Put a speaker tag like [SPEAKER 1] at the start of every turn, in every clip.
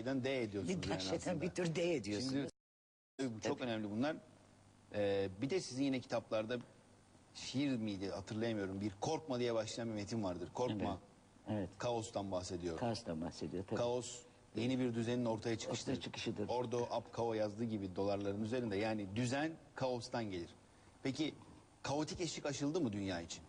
[SPEAKER 1] şeyden D ediyorsunuz
[SPEAKER 2] Bir
[SPEAKER 1] yani
[SPEAKER 2] şeyden
[SPEAKER 1] aslında.
[SPEAKER 2] bir tür D ediyorsunuz.
[SPEAKER 1] Şimdi bu çok önemli bunlar. Ee, bir de sizin yine kitaplarda şiir miydi hatırlayamıyorum. Bir korkma diye başlayan bir metin vardır. Korkma.
[SPEAKER 2] Evet.
[SPEAKER 1] Kaostan bahsediyor.
[SPEAKER 2] Kaos'tan bahsediyor tabii.
[SPEAKER 1] Kaos yeni bir düzenin ortaya çıkışıdır.
[SPEAKER 2] Ortaya çıkışıdır.
[SPEAKER 1] Ordo Apkao yazdığı gibi dolarların üzerinde yani düzen kaostan gelir. Peki kaotik eşlik aşıldı mı dünya için?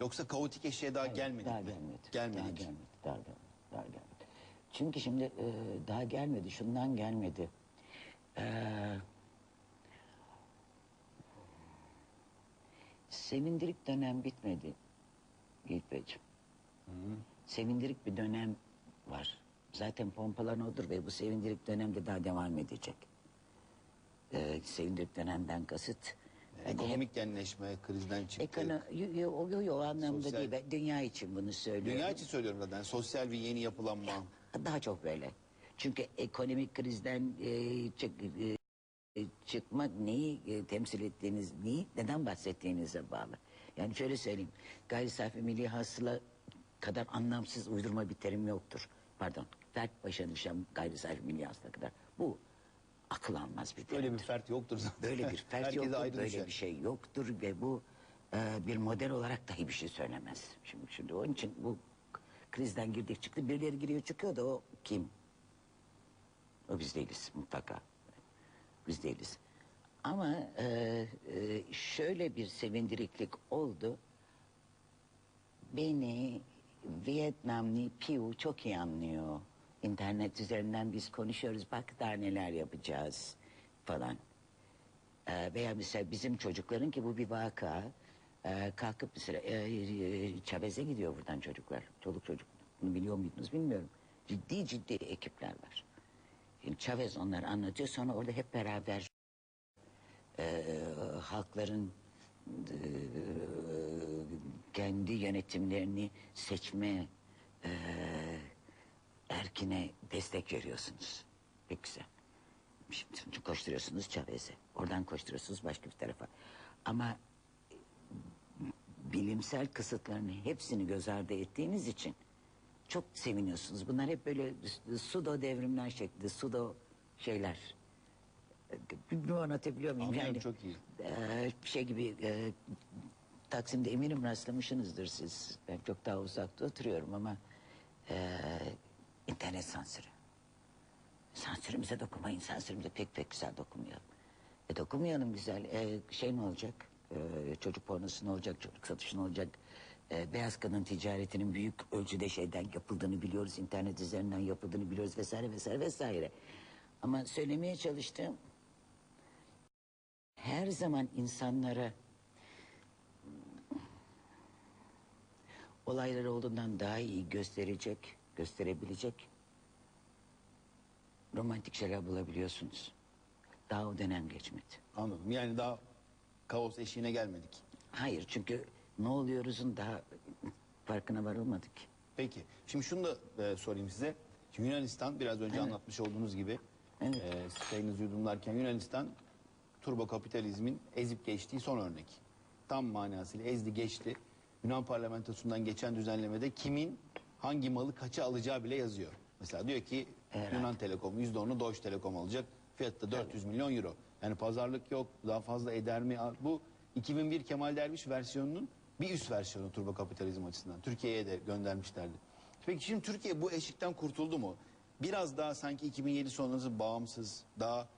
[SPEAKER 1] Yoksa kaotik eşiğe daha gelmedik
[SPEAKER 2] daha
[SPEAKER 1] mi?
[SPEAKER 2] gelmedi.
[SPEAKER 1] Gelmedik.
[SPEAKER 2] Daha gelmedi. Daha gelmedi. Daha gelmedi. Çünkü şimdi e, daha gelmedi. Şundan gelmedi. E, sevindirik dönem bitmedi. Yiğit Beyciğim. Sevindirik bir dönem var. Zaten pompalan odur ve bu sevindirik dönemde daha devam edecek. E, sevindirik dönemden kasıt. hep-
[SPEAKER 1] Ekonomik genleşme, krizden çıktık.
[SPEAKER 2] Ekono yo, yo, yo, yo, anlamda
[SPEAKER 1] Sosyal-
[SPEAKER 2] değil. Ben dünya için bunu söylüyorum.
[SPEAKER 1] Dünya için söylüyorum zaten. Sosyal bir yeni yapılanma.
[SPEAKER 2] Daha çok böyle. Çünkü ekonomik krizden e, çık, e, çıkmak neyi e, temsil ettiğiniz, neyi, neden bahsettiğinize bağlı. Yani şöyle söyleyeyim. Gayri safi milli hasıla kadar anlamsız uydurma bir terim yoktur. Pardon. Fert başa düşen gayri safi milli hasıla kadar. Bu akıl almaz bir terim.
[SPEAKER 1] Böyle bir fert yoktur zaten.
[SPEAKER 2] Böyle bir fert yoktur, böyle
[SPEAKER 1] düşer.
[SPEAKER 2] bir şey yoktur ve bu e, bir model olarak dahi bir şey söylemez. Şimdi, şimdi onun için bu krizden girdik çıktı. Birileri giriyor çıkıyor da o kim? O biz değiliz mutlaka. Biz değiliz. Ama e, e, şöyle bir sevindiriklik oldu. Beni Vietnamlı Piu çok iyi anlıyor. İnternet üzerinden biz konuşuyoruz. Bak daha neler yapacağız falan. Ee, veya mesela bizim çocukların ki bu bir vaka. Ee, kalkıp mesela e, e, Chavez'e gidiyor buradan çocuklar. Çoluk çocuk. Bunu biliyor muydunuz bilmiyorum. Ciddi ciddi ekipler var. Şimdi Chavez onları anlatıyor. Sonra orada hep beraber e, halkların e, kendi yönetimlerini seçme e, erkine destek veriyorsunuz. Pek güzel. Şimdi koşturuyorsunuz Chavez'e. Oradan koşturuyorsunuz başka bir tarafa. Ama bilimsel kısıtların hepsini göz ardı ettiğiniz için çok seviniyorsunuz. Bunlar hep böyle sudo devrimler şeklinde, sudo şeyler. Bilmiyorum anlatabiliyor muyum?
[SPEAKER 1] Anlıyorum, çok iyi.
[SPEAKER 2] e, şey gibi e, Taksim'de eminim rastlamışsınızdır siz. Ben çok daha uzakta oturuyorum ama e, internet sansürü. Sansürümüze dokunmayın. Sansürümüze pek pek güzel dokunmayalım. E dokunmayalım güzel. E, şey ne olacak? E, çocuk pornosu ne olacak? Çocuk satışı ne olacak? E, beyaz kadın ticaretinin büyük ölçüde şeyden yapıldığını biliyoruz. internet üzerinden yapıldığını biliyoruz vesaire vesaire vesaire. Ama söylemeye çalıştığım her zaman insanlara olayları olduğundan daha iyi gösterecek, gösterebilecek romantik şeyler bulabiliyorsunuz. Daha o dönem geçmedi.
[SPEAKER 1] Anladım. Yani daha kaos eşiğine gelmedik.
[SPEAKER 2] Hayır çünkü ne oluyoruzun daha farkına varılmadık.
[SPEAKER 1] Peki. Şimdi şunu da e, sorayım size. Şimdi Yunanistan biraz önce anlatmış olduğunuz gibi
[SPEAKER 2] Evet.
[SPEAKER 1] e, spreyinizi yudumlarken Yunanistan turbo kapitalizmin ezip geçtiği son örnek. Tam manasıyla ezdi geçti. Yunan parlamentosundan geçen düzenlemede kimin hangi malı kaça alacağı bile yazıyor. Mesela diyor ki. Yunan Telekom %10'u Deutsche Telekom alacak. Fiyatı da 400 milyon euro. Yani pazarlık yok. Daha fazla eder mi? Bu 2001 Kemal Derviş versiyonunun bir üst versiyonu turbo kapitalizm açısından. Türkiye'ye de göndermişlerdi. Peki şimdi Türkiye bu eşikten kurtuldu mu? Biraz daha sanki 2007 sonrası bağımsız, daha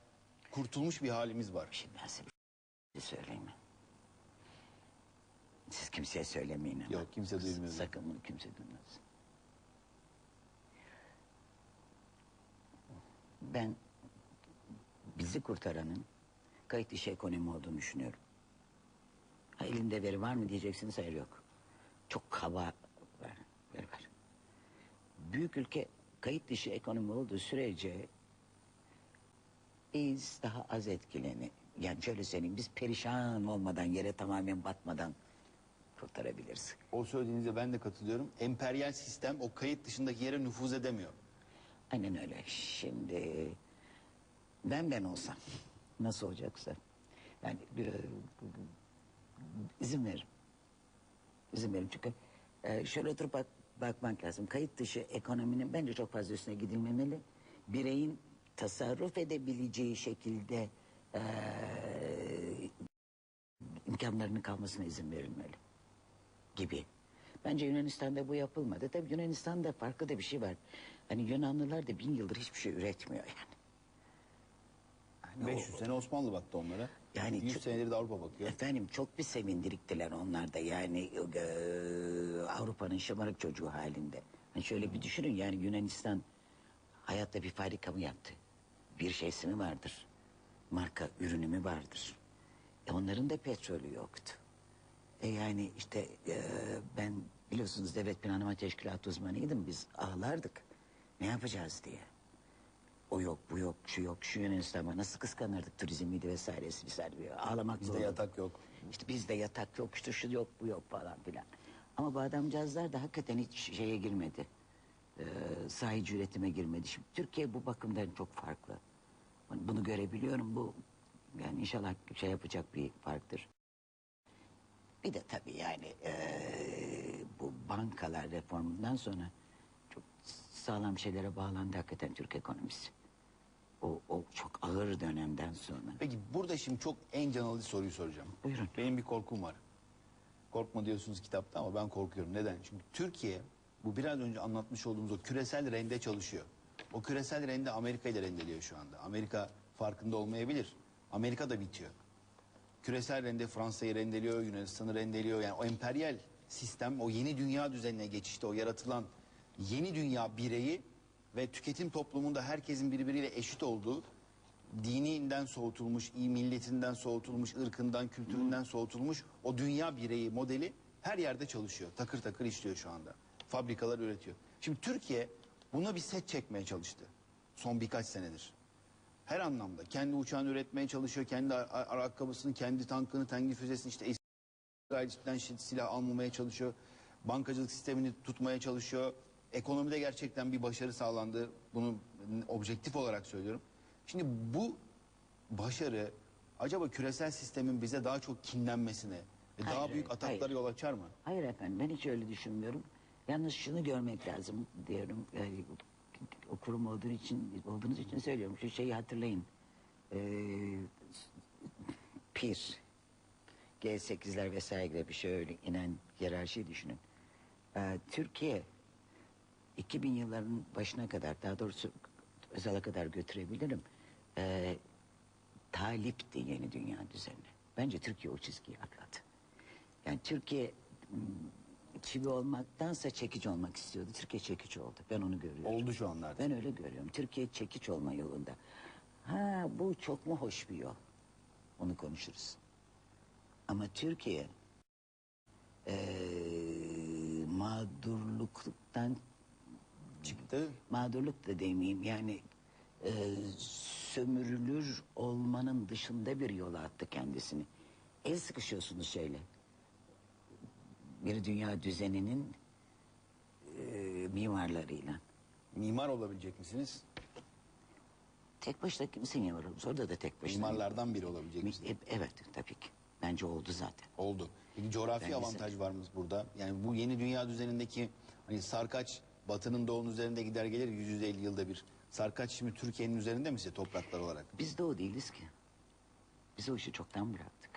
[SPEAKER 1] kurtulmuş bir halimiz var.
[SPEAKER 2] Şimdi ben size bir şey söyleyeyim mi? Siz kimseye söylemeyin ama.
[SPEAKER 1] Yok, kimse duymuyor.
[SPEAKER 2] Sakın bunu kimse duymaz. Ben bizi kurtaranın kayıt dışı ekonomi olduğunu düşünüyorum. Ha, elinde veri var mı diyeceksiniz hayır yok. Çok kaba var, veri var. Büyük ülke kayıt dışı ekonomi olduğu sürece biz daha az etkileni yani şöyle söyleyeyim biz perişan olmadan yere tamamen batmadan kurtarabiliriz.
[SPEAKER 1] O söylediğinize ben de katılıyorum. Emperyal sistem o kayıt dışındaki yere nüfuz edemiyor.
[SPEAKER 2] Aynen öyle. Şimdi ben ben olsam nasıl olacaksa yani e, izin veririm. İzin veririm çünkü e, şöyle oturup bak, bakmak lazım. Kayıt dışı ekonominin bence çok fazla üstüne gidilmemeli. bireyin tasarruf edebileceği şekilde eee imkanlarının kalmasına izin verilmeli gibi. Bence Yunanistan'da bu yapılmadı. Tabii Yunanistan'da farklı da bir şey var. Hani Yunanlılar da bin yıldır hiçbir şey üretmiyor yani. Hani o-
[SPEAKER 1] 500 sene Osmanlı baktı onlara.
[SPEAKER 2] Yani
[SPEAKER 1] Yani 100
[SPEAKER 2] çok-
[SPEAKER 1] senedir de Avrupa bakıyor.
[SPEAKER 2] Efendim çok bir sevindiriktiler onlar da yani eee, Avrupa'nın şımarık çocuğu halinde. Hani şöyle bir düşünün yani Yunanistan hayatta bir fabrika mı yaptı? Bir şeysi mi vardır? Marka ürünü mü vardır? E onların da petrolü yoktu. E yani işte eee, ben biliyorsunuz devlet planlama teşkilatı uzmanıydım biz ağlardık. Ne yapacağız diye. O yok, bu yok, şu yok, şu Yunanistan var. Nasıl kıskanırdık turizmiydi vesairesi vesaire. Ağlamak
[SPEAKER 1] Bizde
[SPEAKER 2] zorunda.
[SPEAKER 1] yatak yok.
[SPEAKER 2] İşte bizde yatak yok, işte şu yok, bu yok falan filan. Ama bu adamcağızlar da hakikaten hiç şeye girmedi. Ee, sahici üretime girmedi. Şimdi Türkiye bu bakımdan çok farklı. Bunu görebiliyorum. Bu yani inşallah şey yapacak bir farktır. Bir de tabii yani eee, bu bankalar reformundan sonra çok sağlam şeylere bağlandı hakikaten Türk ekonomisi. O, o çok ağır dönemden sonra.
[SPEAKER 1] Peki burada şimdi çok en can alıcı soruyu soracağım.
[SPEAKER 2] Buyurun.
[SPEAKER 1] Benim bir korkum var. Korkma diyorsunuz kitapta ama ben korkuyorum. Neden? Çünkü Türkiye bu biraz önce anlatmış olduğumuz o küresel rende çalışıyor. O küresel rende Amerika ile rendeliyor şu anda. Amerika farkında olmayabilir. Amerika da bitiyor. Küresel rende Fransa'yı rendeliyor, Yunanistan'ı rendeliyor. Yani o emperyal sistem, o yeni dünya düzenine geçişte o yaratılan yeni dünya bireyi ve tüketim toplumunda herkesin birbiriyle eşit olduğu dininden soğutulmuş, iyi milletinden soğutulmuş, ırkından, kültüründen soğutulmuş o dünya bireyi modeli her yerde çalışıyor. Takır takır işliyor şu anda. Fabrikalar üretiyor. Şimdi Türkiye buna bir set çekmeye çalıştı. Son birkaç senedir. Her anlamda. Kendi uçağını üretmeye çalışıyor. Kendi ayakkabısını, kendi tankını, kendi füzesini işte İsrail'den silah almamaya çalışıyor. Bankacılık sistemini tutmaya çalışıyor. Ekonomide gerçekten bir başarı sağlandı. Bunu objektif olarak söylüyorum. Şimdi bu başarı acaba küresel sistemin bize daha çok kinlenmesine ve daha büyük ataklara
[SPEAKER 2] hayır.
[SPEAKER 1] yol açar mı?
[SPEAKER 2] Hayır efendim ben hiç öyle düşünmüyorum. Yalnız şunu görmek lazım diyorum. Yani, okurum olduğu için, olduğunuz için söylüyorum. Şu şeyi hatırlayın. Ee, pir, G8'ler vesaire bir şey öyle inen hiyerarşiyi düşünün. Ee, Türkiye 2000 yılların başına kadar daha doğrusu özele kadar götürebilirim. Ee, talipti yeni dünya düzenine. Bence Türkiye o çizgiyi atladı. Yani Türkiye m, çivi olmaktansa çekici olmak istiyordu. Türkiye çekici oldu. Ben onu görüyorum.
[SPEAKER 1] Oldu şu anlarda.
[SPEAKER 2] Ben öyle görüyorum. Türkiye çekiç olma yolunda. Ha bu çok mu hoş bir yol? Onu konuşuruz. Ama Türkiye eee mağdurluktan
[SPEAKER 1] Çıktı.
[SPEAKER 2] mağdurluk da demeyeyim yani eee, sömürülür olmanın dışında bir yola attı kendisini. El sıkışıyorsunuz şeyle. Bir dünya düzeninin eee, mimarlarıyla.
[SPEAKER 1] Mimar olabilecek misiniz?
[SPEAKER 2] Tek başına kimsin yavrum? Orada da tek başına.
[SPEAKER 1] Mimarlardan biri olabilecek
[SPEAKER 2] Mi-
[SPEAKER 1] misiniz?
[SPEAKER 2] e- Evet tabii ki. Bence oldu zaten.
[SPEAKER 1] Oldu. Peki coğrafi
[SPEAKER 2] Bence
[SPEAKER 1] avantaj var mı burada? Yani bu yeni dünya düzenindeki hani sarkaç batının doğunun üzerinde gider gelir 150 yılda bir. Sarkaç şimdi Türkiye'nin üzerinde mi size topraklar olarak?
[SPEAKER 2] Biz o değiliz ki. Biz o işi çoktan bıraktık.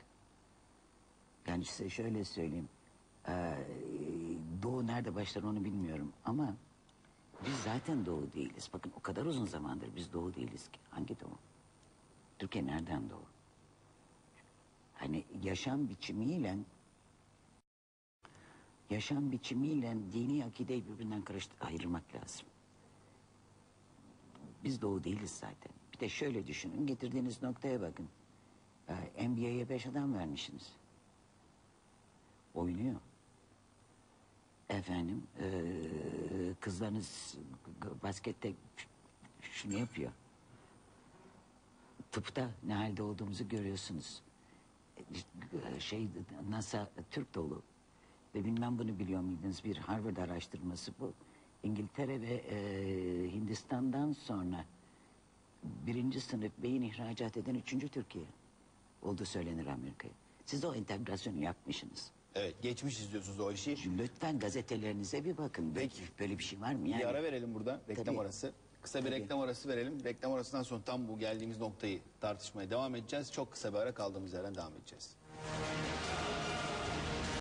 [SPEAKER 2] Yani size şöyle söyleyeyim. Ee, doğu nerede başlar onu bilmiyorum ama biz zaten doğu değiliz. Bakın o kadar uzun zamandır biz doğu değiliz ki. Hangi doğu? Türkiye nereden doğu? Hani yaşam biçimiyle yaşam biçimiyle dini akideyi birbirinden karıştır ayırmak lazım. Biz doğu değiliz zaten. Bir de şöyle düşünün getirdiğiniz noktaya bakın. Ee, NBA'ye beş adam vermişsiniz. Oynuyor. Efendim ee, kızlarınız baskette şunu yapıyor. Tıpta ne halde olduğumuzu görüyorsunuz. Ee, Şey NASA Türk dolu ve bilmem bunu biliyor muydunuz bir Harvard araştırması bu. İngiltere ve ee, Hindistan'dan sonra birinci sınıf beyin ihracat eden üçüncü Türkiye olduğu söylenir Amerika'ya. Siz o entegrasyonu yapmışsınız.
[SPEAKER 1] Evet geçmiş izliyorsunuz o işi.
[SPEAKER 2] Lütfen gazetelerinize bir bakın.
[SPEAKER 1] Peki.
[SPEAKER 2] Böyle bir şey var mı? Yani,
[SPEAKER 1] Bir ara verelim burada reklam
[SPEAKER 2] Tabii.
[SPEAKER 1] arası. Kısa bir reklam arası verelim. Reklam arasından sonra tam bu geldiğimiz noktayı tartışmaya devam edeceğiz. Çok kısa bir ara kaldığımız yerden devam edeceğiz.